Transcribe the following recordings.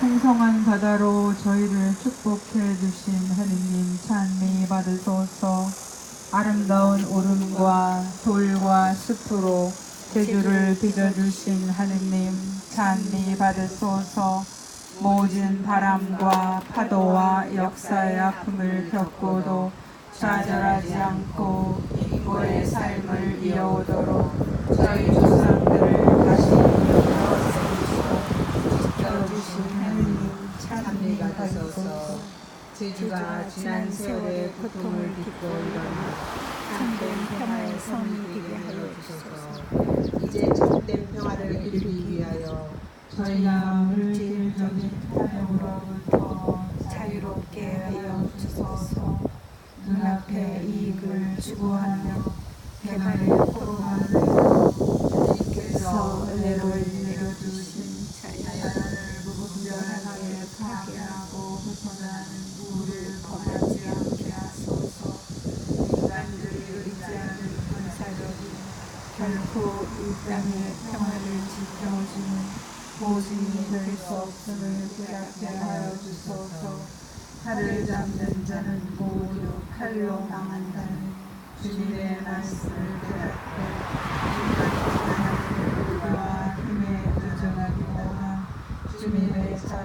풍성한 바다로 저희를 축복해 주신 하느님 찬미 받으소서 아름다운 오름과 돌과 숲으로 제주를 빚어주신 하느님 찬미 받으소서 모진 바람과 파도와 역사의 아픔을 겪고도 좌절하지 않고 인고의 삶을 이어오도록 저희 조상들을 다시 일으켜 지켜주신 하느님 찬미 받으소서 제주가 지난 세월의 고통을 딛고 일어나 참된 평화의 성이 되게 하여 주소서. 이제 참된 평화를 이루기 위하여 저희가 물질적인 탐욕으로부터 자유롭게 하여 주소서. 눈앞의 이익을 추구하며 포로만을 주님께서 은혜를 내려주신 자연을 무분별하게 파괴하고 훼손하는 우를 범하지 않게 하소서 인간들이 의지하는 군사력이 결코 이 땅의 평화를 지켜주는 보증이 될 수 없음을 깨닫게 하여 주소서 칼을 잡는 자는 모두 칼로 망한다는 주님의 말씀을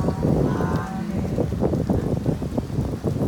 Allah.